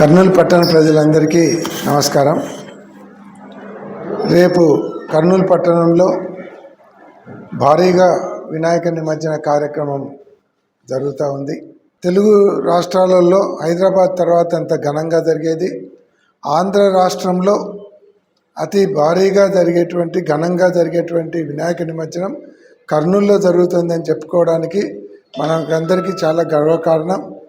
కర్నూలు పట్టణ ప్రజలందరికీ నమస్కారం. రేపు కర్నూలు పట్టణంలో భారీగా వినాయక నిమజ్జన కార్యక్రమం జరుగుతూ ఉంది. తెలుగు రాష్ట్రాలలో హైదరాబాద్ తర్వాత అంత ఘనంగా జరిగేది ఆంధ్ర రాష్ట్రంలో అతి భారీగా జరిగేటువంటి ఘనంగా జరిగేటువంటి వినాయక నిమజ్జనం కర్నూలులో జరుగుతుందని చెప్పుకోవడానికి మనకందరికీ చాలా గర్వకారణం.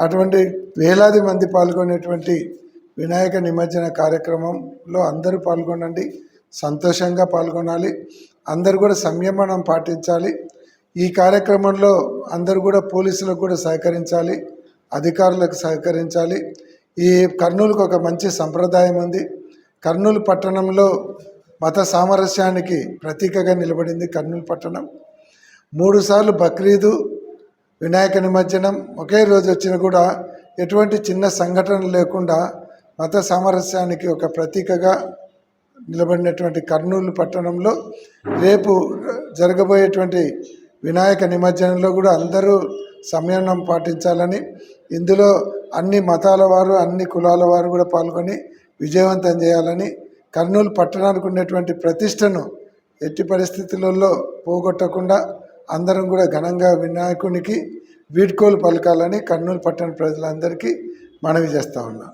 అటువంటి వేలాది మంది పాల్గొనేటువంటి వినాయక నిమజ్జన కార్యక్రమంలో అందరూ పాల్గొనండి. సంతోషంగా పాల్గొనాలి. అందరూ కూడా సంయమనం పాటించాలి. ఈ కార్యక్రమంలో అందరూ కూడా పోలీసులకు కూడా సహకరించాలి. అధికారులకు సహకరించాలి. ఈ కర్నూలుకు ఒక మంచి సంప్రదాయం ఉంది. కర్నూలు పట్టణంలో మత సామరస్యానికి ప్రతీకగా నిలబడింది కర్నూలు పట్టణం. మూడుసార్లు బక్రీదు వినాయక నిమజ్జనం ఒకే రోజు వచ్చినా కూడా ఎటువంటి చిన్న సంఘటన లేకుండా మత సామరస్యానికి ఒక ప్రతీకగా నిలబడినటువంటి కర్నూలు పట్టణంలో రేపు జరగబోయేటువంటి వినాయక నిమజ్జనంలో కూడా అందరూ సంయమనం పాటించాలని ఇందులో అన్ని మతాల వారు అన్ని కులాల వారు కూడా పాల్గొని విజయవంతం చేయాలని కర్నూలు పట్టణానికి ఉన్నటువంటి ప్రతిష్టను ఎట్టి పరిస్థితులలో పోగొట్టకుండా అందరం కూడా ఘనంగా వినాయకునికి వీడ్కోలు పలకాలని కర్నూలు పట్టణ ప్రజలందరికీ మనవి చేస్తూ ఉన్నాం.